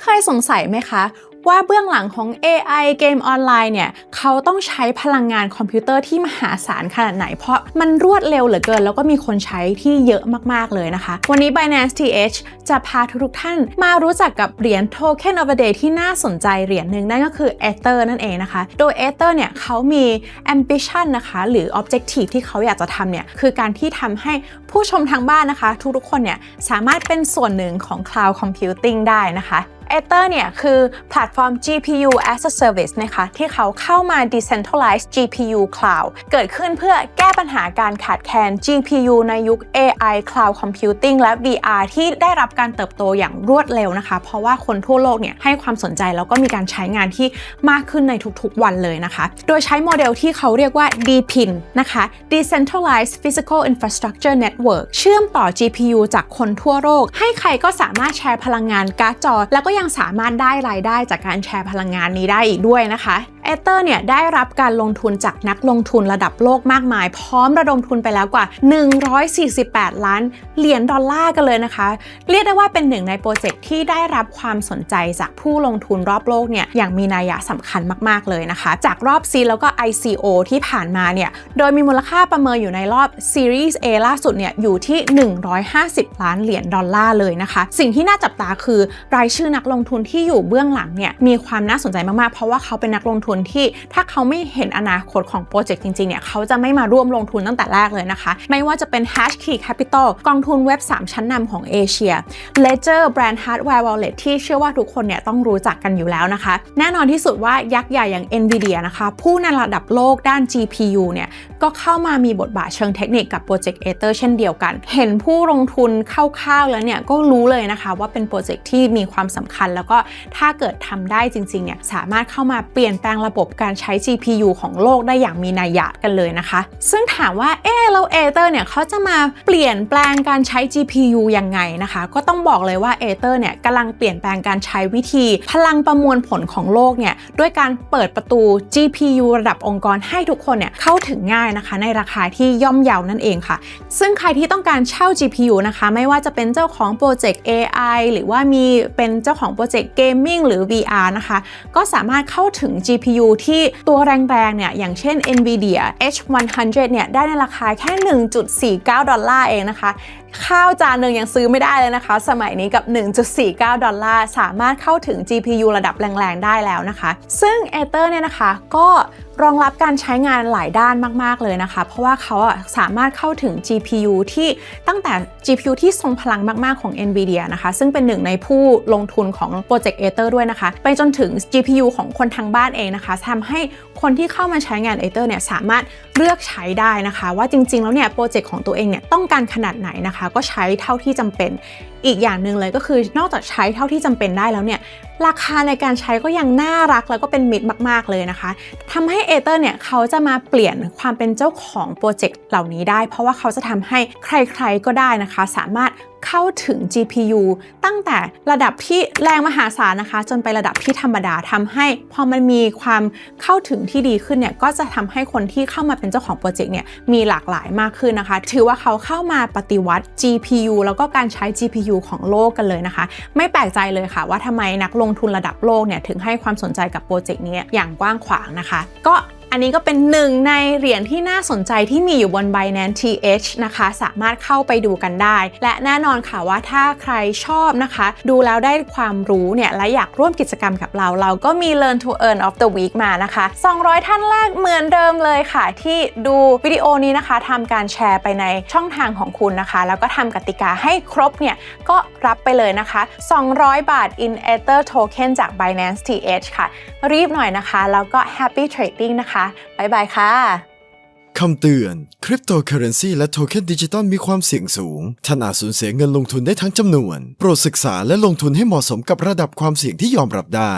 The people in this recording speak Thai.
เคยสงสัยไหมคะ ว่าเบื้องหลังของ AI เกมออนไลน์เนี่ยเขาต้องใช้พลังงานคอมพิวเตอร์ที่มหาศาลขนาดไหน เพราะมันรวดเร็วเหลือเกิน แล้วก็มีคนใช้ที่เยอะมากๆเลยนะคะ วันนี้ Binance TH จะพาทุกๆท่านมารู้จักกับเหรียญ Token of the Day ที่น่าสนใจเหรียญหนึ่งนั่นก็คือ Ether นั่นเองนะคะ โดย Ether เนี่ยเขามี ambition นะคะหรือ objective ที่เขาอยากจะทำเนี่ยคือการที่ทำให้ผู้ชมทางบ้านนะคะ ทุกๆคนเนี่ยสามารถเป็นส่วนหนึ่งของ Cloud Computing ได้นะคะ Ether เนี่ยคือแพลตฟอร์ม GPU as a Service นะคะที่เขาเข้ามา decentralize GPU Cloud เกิดขึ้นเพื่อแก้ปัญหาการขาดแคลน GPU ในยุค AI Cloud Computing และ VR ที่ได้รับการเติบโตอย่างรวดเร็วนะคะ เพราะว่าคนทั่วโลกเนี่ยให้ความสนใจแล้วก็มีการใช้งานที่มากขึ้นในทุกๆวันเลยนะคะ โดยใช้โมเดลที่เขาเรียกว่า DPIN นะคะ Decentralized Physical Infrastructure Network เชื่อมต่อ GPU จากคนทั่วโลก ให้ใครก็สามารถแชร์พลังงานการ์ดจอ แล้วก็ยังสามารถได้รายได้จากการแชร์พลังงานนี้ได้อีกด้วยนะคะ เอเตอร์เนี่ยได้รับการลงทุนจากนักลงทุนระดับโลกมากมาย พร้อมระดมทุนไปแล้วกว่า 148 ล้านเหรียญดอลลาร์กันเลยนะคะ เรียกได้ว่าเป็นหนึ่งในโปรเจกต์ที่ได้รับความสนใจจากผู้ลงทุนรอบโลกเนี่ยอย่างมีนัยสำคัญมาก ๆ เลยนะคะ จากรอบ C แล้วก็ ICO ที่ผ่านมาเนี่ยโดยมีมูลค่าประเมินอยู่ในรอบ Series A ล่าสุดเนี่ยอยู่ที่ 150 ล้านเหรียญดอลลาร์เลยนะคะ สิ่งที่น่าจับตาคือรายชื่อนักลงทุนที่อยู่เบื้องหลังเนี่ยมีความน่าสนใจมากๆ เพราะว่าเขาเป็นนักลงทุนที่ถ้าเขาไม่เห็นอนาคตของโปรเจกต์จริงๆเนี่ยเขาจะไม่มาร่วมลงทุนตั้งแต่แรกเลยนะคะ ไม่ว่าจะเป็น Hashkey Capital กองทุนเว็บ 3 ชั้นนำของเอเชีย Ledger Brand Hardware Wallet ที่เชื่อว่าทุกคนเนี่ยต้องรู้จักกันอยู่แล้วนะคะ แน่นอนที่สุดว่ายักษ์ใหญ่อย่าง Nvidia นะคะ ผู้ในระดับโลกด้าน GPU เนี่ยก็เข้ามามีบทบาทเชิงเทคนิคกับโปรเจกต์ Ether เช่นเดียวกัน เห็นผู้ลงทุนคร่าวๆแล้วเนี่ยก็รู้เลยนะคะว่าเป็นโปรเจกต์ที่มีความสำคัญ แล้วก็ถ้าเกิดทำได้จริงๆเนี่ยสามารถเข้ามาเปลี่ยนแปลงระบบการใช้ GPU ของโลกได้อย่างมีนัยยะกันเลยนะคะ ซึ่งถามว่าเอ๊ะแล้ว Ether เนี่ยเขาจะมาเปลี่ยนแปลงการใช้ GPU ยังไงนะคะ ก็ต้องบอกเลยว่าเอเตอร์เนี่ยกำลังเปลี่ยนแปลงการใช้วิธี พลังประมวลผลของโลกเนี่ย ด้วยการเปิดประตู GPU ระดับองค์กรให้ทุกคนเนี่ยเข้าถึงง่ายนะคะ ในราคาที่ย่อมเยาวนั่นเองค่ะ ซึ่งใครที่ต้องการเช่า GPU นะคะ ไม่ว่าจะเป็นเจ้าของโปรเจกต์ AI หรือว่ามีเป็นเจ้าของโปรเจกต์ Gaming หรือ VR นะคะ ก็สามารถเข้าถึง GPU ที่ตัวแรงๆเนี่ยอย่างเช่น NVIDIA H100 เนี่ยได้ในราคาแค่ 1.49 ดอลลาร์เองนะคะ ข้าวจานหนึ่งยังซื้อไม่ได้เลยนะคะ สมัยนี้กับ 1.49 ดอลลาร์ สามารถเข้าถึง GPU ระดับแรงๆ ได้แล้วนะคะ ซึ่งเอเตอร์เนี่ยนะคะก็ รองรับการใช้งานหลายด้านมากๆเลยนะคะ เพราะว่าเขาอะสามารถเข้าถึง GPU ที่ตั้งแต่ GPU ที่ทรงพลังมากๆของ NVIDIA นะคะ ซึ่งเป็นหนึ่งในผู้ลงทุนของโปรเจกต์ Ether ด้วยนะคะ ไปจนถึง GPU ของคนทางบ้านเองนะคะทำให้คนที่เข้ามาใช้งาน Ether เนี่ยสามารถเลือกใช้ได้นะคะ ว่าจริงๆ แล้วเนี่ยโปรเจกต์ของตัวเองเนี่ยต้องการขนาดไหนนะคะ ก็ใช้เท่าที่จำเป็น อีกอย่างหนึ่งเลยก็คือนอกจากใช้เท่าที่จำเป็นได้แล้วเนี่ยราคาในการใช้ก็ยังน่ารักแล้วก็เป็นมิตรมากๆเลยนะคะทำให้เอเตอร์เนี่ยเขาจะมาเปลี่ยนความเป็นเจ้าของโปรเจกต์เหล่านี้ได้ เพราะว่าเขาจะทำให้ใครๆก็ได้นะคะ สามารถ เข้าถึง GPU ตั้งแต่ระดับที่แรงมหาศาลนะคะ จนไประดับที่ธรรมดาทำให้ พอมันมีความเข้าถึงที่ดีขึ้นเนี่ยก็จะทำให้คนที่เข้ามาเป็นเจ้าของโปรเจกต์เนี่ยมีหลากหลายมากขึ้นนะคะ ถือว่าเขาเข้ามาปฏิวัติ GPU แล้วก็การใช้ GPU ของโลกกันเลยนะคะ ไม่แปลกใจเลยค่ะ ว่าทำไมนักลงทุนระดับโลกเนี่ยถึงให้ความสนใจกับโปรเจกต์นี้อย่างกว้างขวางนะคะ ก็ อันนี้ก็เป็นหนึ่งในเหรียญที่น่าสนใจที่มีอยู่บน Binance TH นะคะ สามารถเข้าไปดูกันได้ และแน่นอนค่ะว่าถ้าใครชอบนะคะ ดูแล้วได้ความรู้เนี่ย และอยากร่วมกิจกรรมกับเรา เราก็มี Learn to Earn of the Week มานะคะ 200 ท่านแรกเหมือนเดิมเลยค่ะ ที่ดูวิดีโอนี้นะคะทำการแชร์ไปในช่องทางของคุณนะคะ แล้วก็ทำกติกาให้ครบเนี่ย ก็รับไปเลยนะคะ 200 บาท in Ether Token จาก Binance TH ค่ะ รีบหน่อยนะคะ แล้วก็ Happy Trading นะคะบ๊ายบายค่ะ คำเตือน คริปโตเคอเรนซีและโทเค็นดิจิตอลมีความเสี่ยงสูง ท่านอาจสูญเสียเงินลงทุนได้ทั้งจำนวน โปรดศึกษาและลงทุนให้เหมาะสมกับระดับความเสี่ยงที่ยอมรับได้